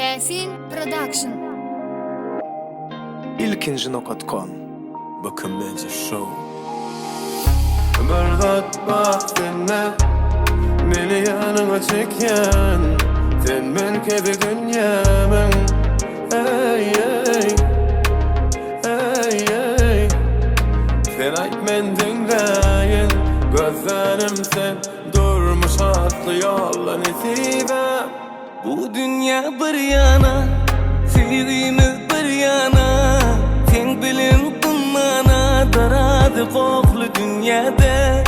Caffeine Production. İlkinci nokat.com Bakın Bence Show. Bak senne Beni yanıma çeken Sen ben kebi dünyamın. Ey ey Ey ey Sen ayt men dinleyin Gözlerim sen Durmuş atlı yolla nesibe Bu dünya bir yana Sevgimiz bir yana Sen bilin kılmana Daradı koklu dünyada.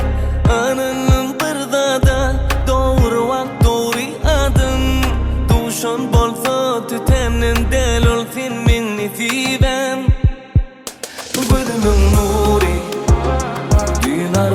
Ananın bir dada Doğru vakt doğru adım. Duşan bolsa tütenin del ol sen min nesibem Gözümün nuri Dünar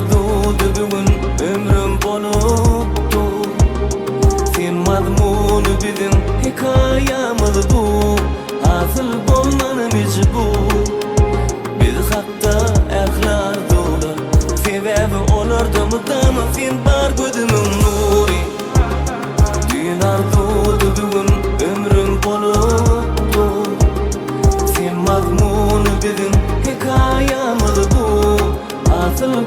Sana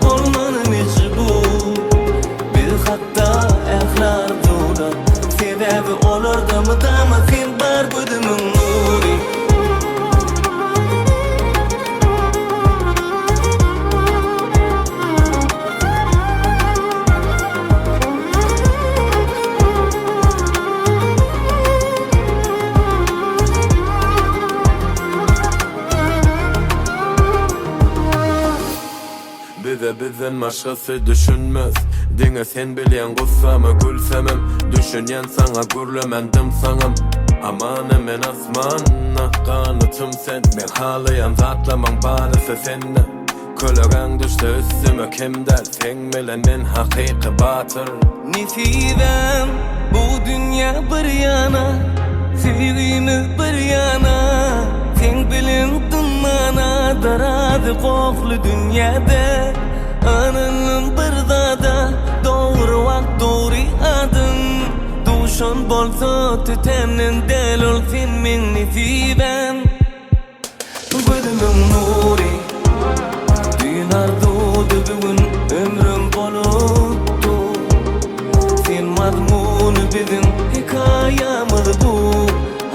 Bize bizden başkası düşünmez. Dine sen bilen gussamı gülsemem. Düşünyen sana gürlemendim sanım Aman emen asmanna Kanıtım sen. Ben halayan zatlaman barısı senne Kölögen düştü üstüme kim der? Sen bilen hakiki batır. Nesibem bu dünya bir yana. Sevgimiz bir yana. Sen bilin dummana Daradı koklu dünyada Bolsa tütenin del ol sen min nesibem Gözümün nuri Dünar doğdu bugün ömrüm boluptu Sen mazmunu bizim hikayemiz bu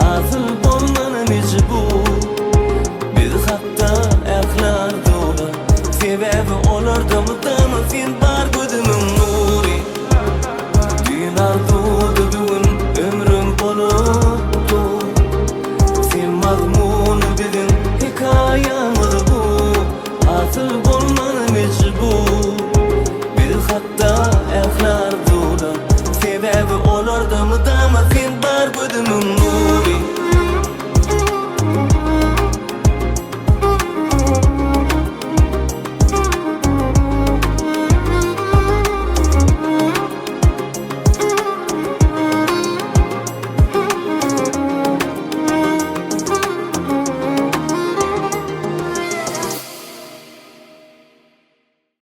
Asıl bolmanı mecbur Biz hatta ehlar dolu. Sebebi olurdu mıdama sen